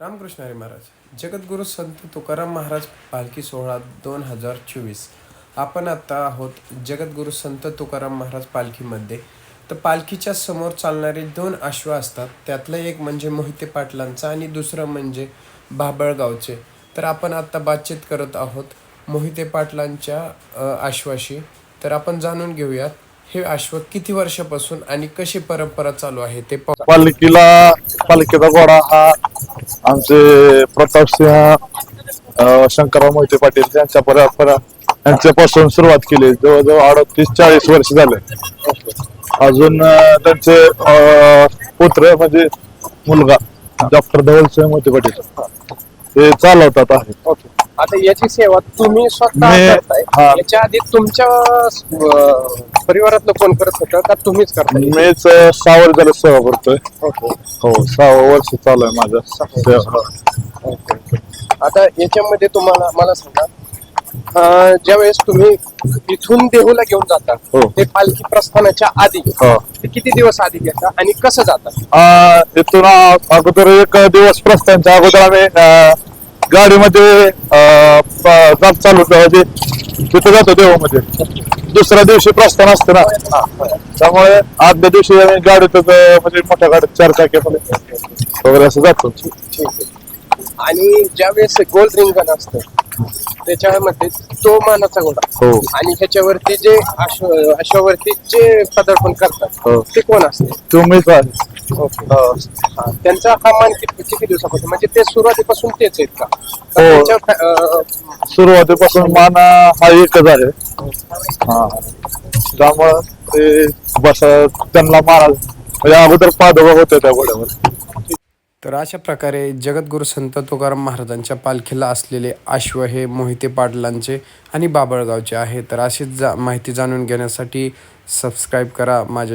रामकृष्ण हरी महाराज जगद्गुरू संत तुकाराम महाराज पालखी सोहळा दोन हजार चोवीस. आपण आता आहोत जगद्गुरू संत तुकाराम महाराज पालखीमध्ये. तर पालखीच्या समोर चालणारे दोन अश्व असतात. त्यातलं एक म्हणजे मोहिते पाटलांचा आणि दुसरं म्हणजे बाबळगावचे. तर आपण आता बातचीत करत आहोत मोहिते पाटलांच्या आश्वाशी अश्वाशी. तर आपण जाणून घेऊयात हे अश्व किती वर्षापासून आणि कशी परंपरा चालू आहे ते पालखीला पालिकेचा घोडा हा आमचे प्रतापसिंह शंकरराव मोहिते पाटील त्यांच्या परंपरा यांच्यापासून सुरुवात केली. जवळजवळ अडतीस चाळीस वर्ष झाले. अजून त्यांचे पुत्र म्हणजे मुलगा डॉक्टर धवलसिंह मोहिते पाटील. हे चालवतात आहे. आता याची सेवा तुम्ही स्वतः मी- करताय. हा. याच्या आधी तुमच्या अं, परिवारातलं कोण करत होतं का तुम्हीच करताय? मीच अं, सहा वर्ष झालं सेवा करतोय. ओके. हो सहा वर्ष चालू आहे माझं. सेवा ओके. आता याच्यामध्ये तुम्हाला मला सांगा अं, ज्यावेळेस तुम्ही इथून देहूला घेऊन जाता हो. ते पालखी प्रस्थानाच्या आधी हो. ते किती दिवस आधी घेता आणि कसं जाता? इथून अगोदर एक दिवस प्रस्थानच्या अगोदर आम्ही गाडीमध्ये जात चालू म्हणजे तिथं जातो देवामध्ये. दुसऱ्या दिवशी प्रस्थान असतं ना. त्यामुळे आदल्या दिवशी आ, म्हणजे मोठ्या गाडीत चार चाक्यामध्ये वगैरे असं जातो. आणि ज्यावेळेस गोल रिंगण असतं त्याच्यामध्ये तो मानाचा घोडा. हो. आणि ह्याच्यावरती जे अश्व अश्वावरती जे पदार्पण करतात हो. ते कोण असते? तुम्हीच त्यांचा हा मान किती किती दिवसापासून म्हणजे ते सुरुवातीपासून तेच आहेत का? हो. त्यांच्या फॅ- अं, सुरुवातीपासून मान हा एकच आहे. हा. त्यामुळं ते बस त्यांना मारा. म्हणजे अगोदर पादोबा होते त्या घोड्यावर. तर अशा प्रकारे जगद्गुरू संत तुकाराम महाराजांच्या पालखीला असलेले अश्व हे मोहिते पाटलांचे आणि बाबळगावचे आहे. तर अशीच जा माहिती जाणून घेण्यासाठी सबस्क्राईब करा. माझ्या